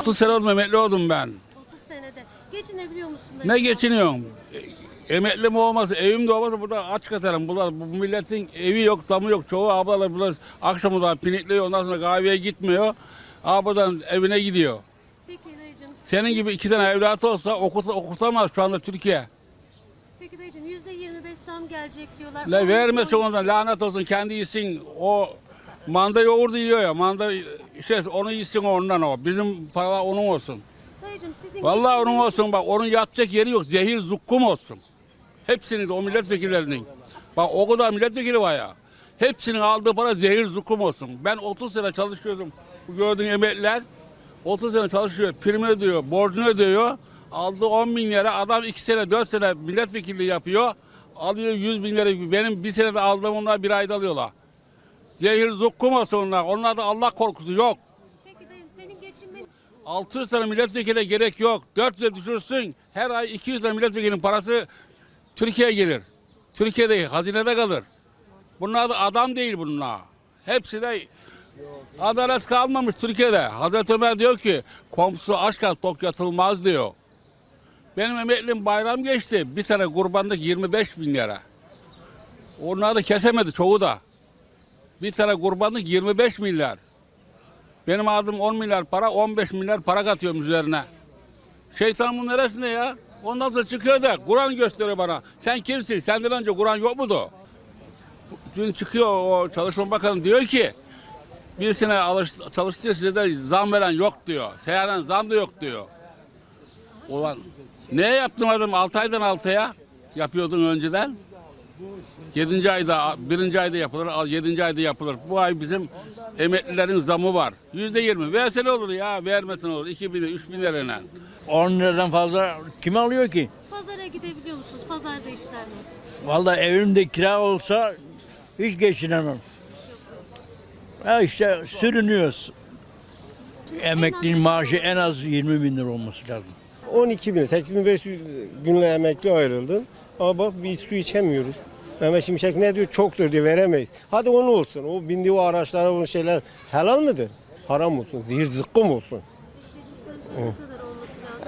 30 sene oldu emekli oldum ben. 30 senede. Geçinebiliyor musun? dayı? Ne geçiniyorum? E, Emekli mi olmasa, evim de olmasa burada aç katarım. Bunlar, bu milletin evi yok, damı yok. Çoğu ablalar bunlar akşamı da pinikliyor, ondan sonra kahveye gitmiyor. Abladan evine gidiyor. Peki dayıcım. Senin gibi iki tane evlatı olsa okusa, okutamaz şu anda Türkiye. Peki dayıcım %25 zam gelecek diyorlar. La vermesin on- ondan lanet olsun kendi yesin. O manda yoğurdu yiyor ya. Manda şey onu yesin ondan o. Bizim para onun olsun. Dayıcım sizin Vallahi onun olsun bak onun yatacak yeri yok. Zehir zukkum olsun. Hepsinin de o milletvekillerinin. Bak o kadar milletvekili var ya. Hepsinin aldığı para zehir zukkum olsun. Ben 30 sene çalışıyordum. Bu gördüğün emekliler 30 sene çalışıyor. Prim ödüyor, borcunu ödüyor. Aldığı 10 bin lira adam 2 sene 4 sene milletvekilliği yapıyor. Alıyor 100 bin lira. Benim bir senede aldığım onlar bir ayda alıyorlar. Zehir zukkum olsun onlar. Onlarda Allah korkusu yok. Peki dayım senin geçinmen 600 tane milletvekiline gerek yok. 400'e düşürsün. Her ay 200 tane milletvekilinin parası Türkiye'ye gelir. Türkiye'de hazinede kalır. Bunlar da adam değil bunlar. Hepsi de adalet kalmamış Türkiye'de. Hazreti Ömer diyor ki komşu aşk tok yatılmaz diyor. Benim emeklim bayram geçti. Bir tane kurbanlık 25 bin lira. Onlar da kesemedi çoğu da. Bir tane kurbanlık 25 milyar. Benim aldım 10 milyar para, 15 milyar para katıyorum üzerine. Şeytan bu neresinde ya? Ondan sonra çıkıyor da Kur'an gösteriyor bana. Sen kimsin? Senden önce Kur'an yok muydu? Dün çıkıyor o çalışma bakanı diyor ki birisine alış, çalıştırıyor size de zam veren yok diyor. Seyyanen zam da yok diyor. Ulan ne yaptım adam 6 aydan 6'ya yapıyordun önceden. 7. ayda, 1. ayda yapılır, 7. ayda yapılır. Bu ay bizim emeklilerin zamı var. Yüzde yirmi. Verse ne olur ya, vermesin olur. 2 bin, 3 bin lirayla. 10 liradan fazla kim alıyor ki? pazara gidebiliyor musunuz? Pazarda işler nasıl? Vallahi evimde kira olsa hiç geçinemem. Ha işte sürünüyoruz. Emeklinin maaşı en az 20 bin lira olması lazım. 12 bin, 8500 günle emekli ayrıldın. Ama bak biz su içemiyoruz. Mehmet Şimşek ne diyor? Çoktur diyor veremeyiz. Hadi onu olsun. O bindiği o araçlara o şeyler helal mıdır? Haram olsun. Zehir zıkkım olsun.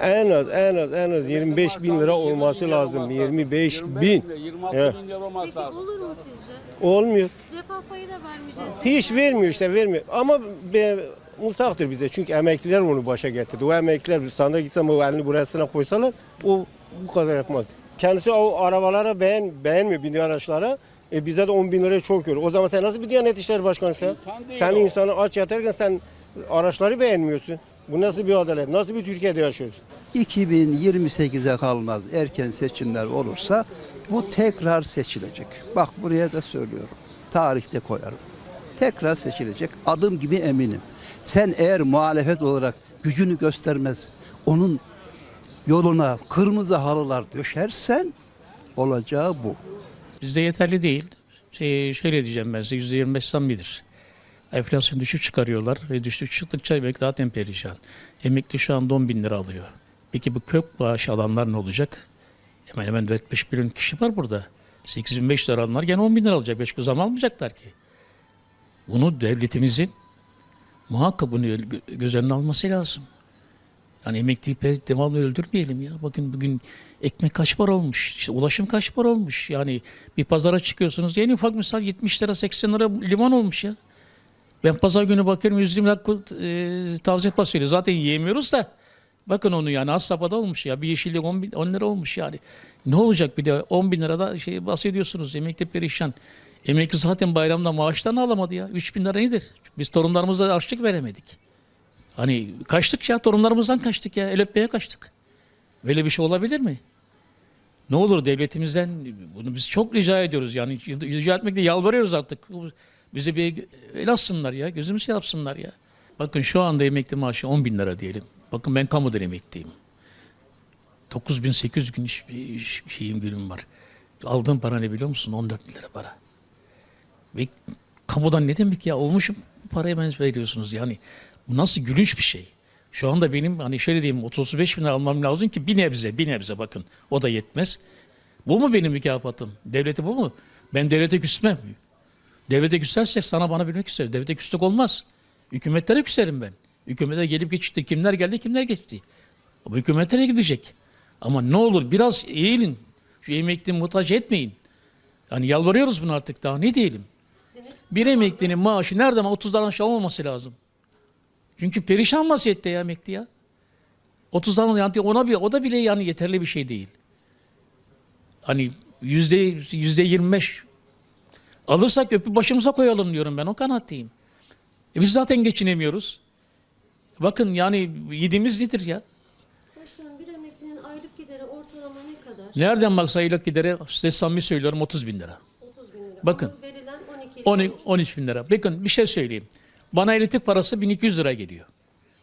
En az en az en az 25 bin lira olması lazım. 25 bin. 26 Evet. bin lira olmaz Peki olur mu sizce? Olmuyor. Refah payı da vermeyeceğiz. Hiç vermiyor işte vermiyor. Ama be, muhtaktır bize. Çünkü emekliler onu başa getirdi. O emekliler sana gitsem o elini burasına koysalar o bu kadar yapmaz. Kendisi o arabalara beğen, beğenmiyor bindiği araçlara. E bize de 10 bin liraya çok yiyor. O zaman sen nasıl bir Diyanet İşleri Başkanı sen? İnsan Sen o. insanı aç yatarken sen araçları beğenmiyorsun. Bu nasıl bir adalet? Nasıl bir Türkiye'de yaşıyoruz? 2028'e kalmaz erken seçimler olursa bu tekrar seçilecek. Bak buraya da söylüyorum. Tarihte koyarım. Tekrar seçilecek. Adım gibi eminim. Sen eğer muhalefet olarak gücünü göstermez, onun yoluna kırmızı halılar döşersen olacağı bu. Bizde yeterli değil. Şey, şöyle diyeceğim ben size %25 zam midir? Enflasyon düşük çıkarıyorlar ve düşük çıktıkça emekli zaten perişan. Emekli şu anda 10 bin lira alıyor. Peki bu kök bağış alanlar ne olacak? Hemen hemen 45 milyon kişi var burada. 8500 lira alanlar gene 10 bin lira alacak. Beş zam almayacaklar ki. Bunu devletimizin muhakkak bunu gö- göz önüne alması lazım. Yani emekliyi pe- devamlı öldürmeyelim ya. Bakın bugün ekmek kaç para olmuş? İşte ulaşım kaç para olmuş? Yani bir pazara çıkıyorsunuz. En ufak misal 70 lira 80 lira limon olmuş ya. Ben pazar günü bakıyorum 120 dakika e, taze fasulye. Zaten yiyemiyoruz da. Bakın onu yani az safhada olmuş ya. Bir yeşillik 10, bin, 10 lira olmuş yani. Ne olacak bir de 10 bin lirada şey bahsediyorsunuz. Emekli perişan. Emekli zaten bayramda maaştan alamadı ya. 3 bin lira nedir? Biz torunlarımıza harçlık veremedik. Hani kaçtık ya torunlarımızdan kaçtık ya. El öpmeye kaçtık. Böyle bir şey olabilir mi? Ne olur devletimizden bunu biz çok rica ediyoruz yani rica etmekle yalvarıyoruz artık. Bize bir el atsınlar ya gözümüz yapsınlar ya. Bakın şu anda emekli maaşı 10 bin lira diyelim. Bakın ben kamudan emekliyim. 9800 gün iş, iş- şeyim günüm var. Aldığım para ne biliyor musun? 14 bin lira para. Ve kamudan ne demek ya olmuşum parayı ben veriyorsunuz yani. Bu nasıl gülünç bir şey. Şu anda benim hani şöyle diyeyim 35 bin almam lazım ki bir nebze bir nebze bakın o da yetmez. Bu mu benim mükafatım? Devleti bu mu? Ben devlete küsmem. Devlete küsersek sana bana bilmek ister. Devlete küsmek olmaz. Hükümetlere küserim ben. Hükümete gelip geçti. Kimler geldi kimler geçti. Bu hükümetlere gidecek. Ama ne olur biraz eğilin. Şu emekli muhtaç etmeyin. Yani yalvarıyoruz bunu artık daha ne diyelim. Bir emeklinin maaşı nereden 30'dan aşağı olmaması lazım. Çünkü perişan vaziyette ya emekli ya. 30'dan yani ona bir o da bile yani yeterli bir şey değil. Hani yüzde yüzde 25 alırsak öpüp başımıza koyalım diyorum ben o kanaatteyim. E biz zaten geçinemiyoruz. Bakın yani yediğimiz nedir ya? Başkanım bir emeklinin aylık gideri ortalama ne kadar? Nereden baksa aylık gideri size samimi söylüyorum 30 bin lira. 30 bin lira. Bakın. Ama verilen 12 12, 13 bin lira. Bakın bir şey söyleyeyim. Bana elektrik parası 1200 lira geliyor.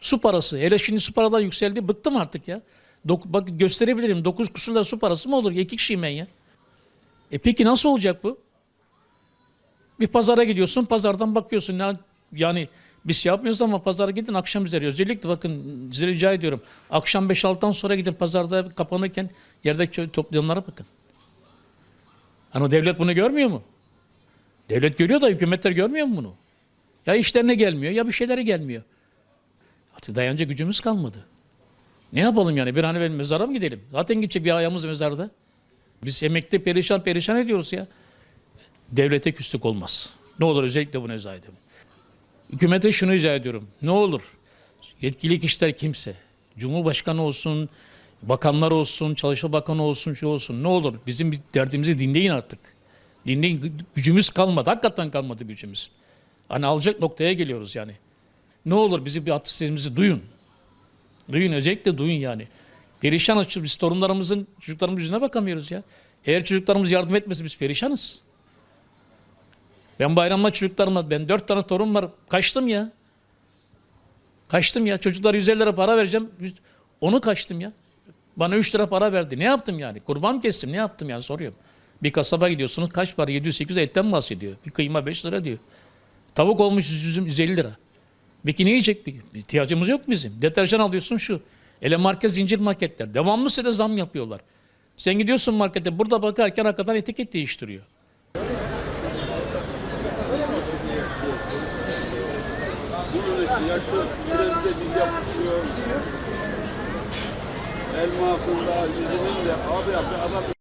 Su parası. Hele şimdi su paralar yükseldi. Bıktım artık ya. Dok, bak gösterebilirim. 9 kusurla su parası mı olur? İki kişiyim ben ya. E peki nasıl olacak bu? Bir pazara gidiyorsun. Pazardan bakıyorsun. Ya, yani biz şey yapmıyoruz ama pazara gidin akşam üzeri. Özellikle bakın size rica ediyorum. Akşam 5-6'dan sonra gidin pazarda kapanırken yerde çö- toplayanlara bakın. Hani devlet bunu görmüyor mu? Devlet görüyor da hükümetler görmüyor mu bunu? Ya işlerine gelmiyor ya bir şeylere gelmiyor. Artık dayanacak gücümüz kalmadı. Ne yapalım yani? Bir an evvel mezara mı gidelim? Zaten gidecek bir ayağımız mezarda. Biz emekli perişan perişan ediyoruz ya. Devlete küslük olmaz. Ne olur özellikle bunu izah edeyim. Hükümete şunu rica ediyorum. Ne olur yetkili kişiler kimse, Cumhurbaşkanı olsun, bakanlar olsun, Çalışma Bakanı olsun, şu olsun. Ne olur bizim derdimizi dinleyin artık. Dinleyin Gü- gücümüz kalmadı. Hakikaten kalmadı gücümüz. Hani alacak noktaya geliyoruz yani. Ne olur bizi bir sesimizi duyun. Duyun özellikle duyun yani. Perişan açı biz torunlarımızın, çocuklarımızın yüzüne bakamıyoruz ya. Eğer çocuklarımız yardım etmese biz perişanız. Ben bayramda çocuklarımla, ben dört tane torun var. Kaçtım ya. Kaçtım ya. Çocuklar 150 lira para vereceğim. Onu kaçtım ya. Bana 3 lira para verdi. Ne yaptım yani? Kurban kestim? Ne yaptım yani soruyorum. Bir kasaba gidiyorsunuz kaç para? 700-800 etten bahsediyor. Bir kıyma 5 lira diyor. Tavuk olmuş üzüm 150 lira. Peki ne yiyecek? bir? İhtiyacımız yok bizim? Deterjan alıyorsun şu. Ele market zincir marketler. Devamlı süre zam yapıyorlar. Sen gidiyorsun markete burada bakarken hakikaten etiket değiştiriyor. Elmasında, yüzünün de abi yapıyor. Adam